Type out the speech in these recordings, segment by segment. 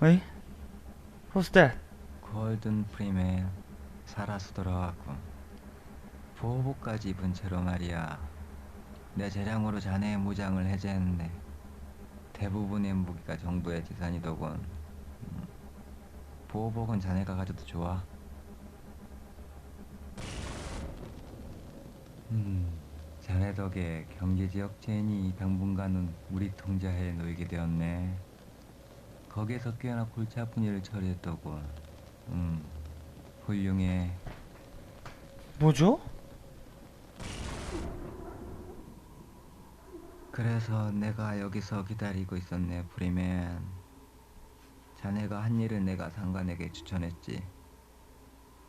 Wait, who's that? 골든 프리맨 살아서 돌아왔군. 보호복까지 입은 채로 말이야. 내 재량으로 자네의 무장을 해제했네. 대부분의 무기가 정부의 재산이더군. 음, 보호복은 자네가 가져도 좋아. 음, 자네 덕에 경제지역 제인이 당분간은 우리 통제하에 놓이게 되었네. 거기에서 꽤나 골치 아픈 일을 처리했더군. 음, 훌륭해. 뭐죠? 그래서 내가 여기서 기다리고 있었네, 프리맨. 자네가 한 일을 내가 상관에게 추천했지.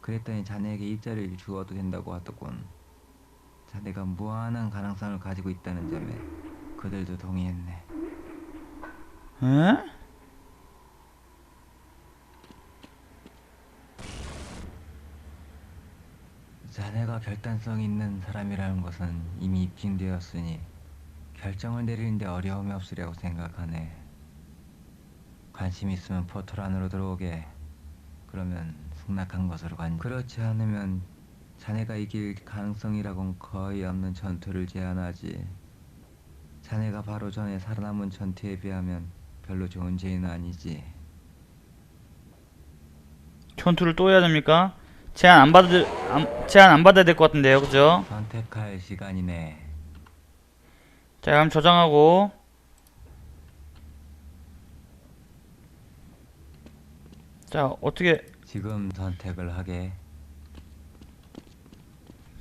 그랬더니 자네에게 일자리를 주어도 된다고 하더군. 자네가 무한한 가능성을 가지고 있다는 점에 그들도 동의했네. 에? 자네가 결단성 있는 사람이라는 것은 이미 입증되었으니 결정을 내리는데 어려움이 없으리라고 생각하네. 관심 있으면 포털 안으로 들어오게. 그러면 승낙한 것으로 관. 그렇지 않으면 자네가 이길 가능성이라곤 거의 없는 전투를 제안하지. 자네가 바로 전에 살아남은 전투에 비하면 별로 좋은 죄는 아니지. 전투를 또 해야 됩니까? 제안 안 받을 안, 제안 안 받아야 될 것 같은데요, 그죠? 선택할 시간이네. 자, 그럼 저장하고 자, 어떻게 지금 선택을 하게.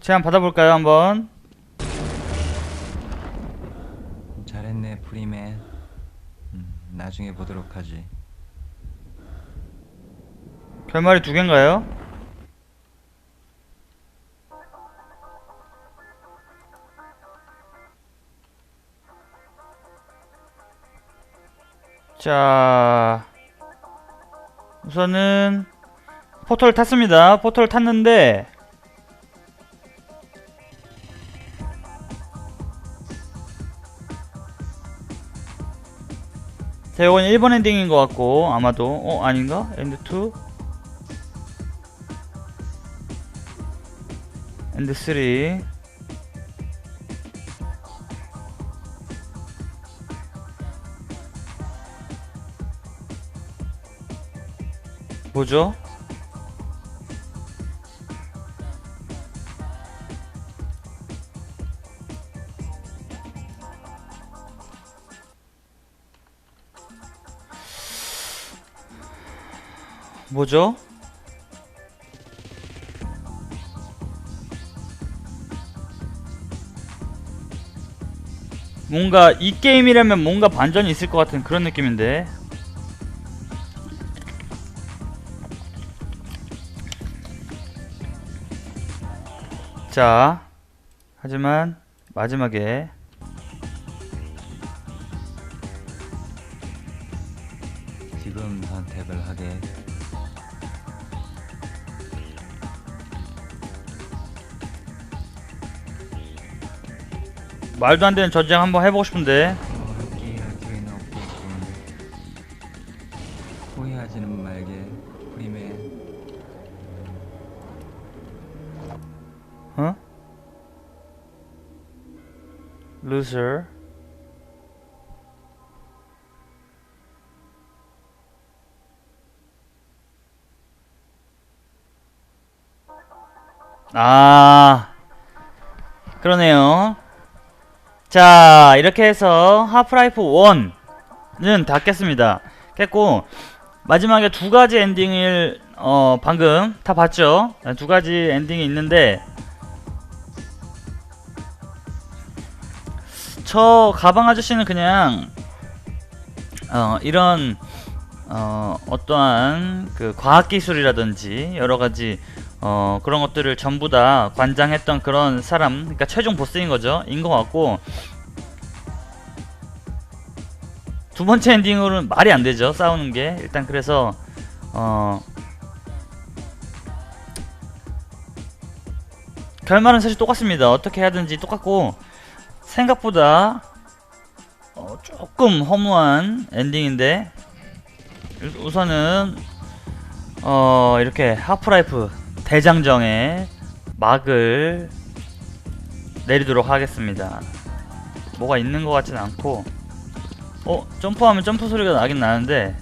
제안 받아볼까요, 한번? 잘했네, 프리맨. 음, 나중에 보도록 하지. 결말이 두 개인가요? 자, 우선은 포털 탔습니다. 포털 탔는데 자, 이건 1번 엔딩인 것 같고 아마도 어 아닌가? 엔드 2 엔드 3 뭐죠? 뭐죠? 뭔가 이 게임이라면 뭔가 반전이 있을 것 같은 그런 느낌인데 자 하지만 마지막에 지금 선택을 하게. 말도 안 되는 전쟁 한번 해보고 싶은데 loser. 아 그러네요. 자 이렇게 해서 하프라이프 1은 다 깼습니다. 깼고 마지막에 두 가지 엔딩을 어 방금 다 봤죠? 두 가지 엔딩이 있는데 저 가방 아저씨는 그냥 어 이런 어 어떠한 그 과학 기술이라든지 여러 가지 어 그런 것들을 전부 다 관장했던 그런 사람 그러니까 최종 보스인 거죠. 인 것 같고. 두 번째 엔딩으로는 말이 안 되죠. 싸우는 게. 일단 그래서 어 결말은 사실 똑같습니다. 어떻게 해야든지 똑같고 생각보다 어, 조금 허무한 엔딩인데 우- 우선은 어 이렇게 하프라이프 대장정에 막을 내리도록 하겠습니다. 뭐가 있는 것 같진 않고 어 점프하면 점프 소리가 나긴 나는데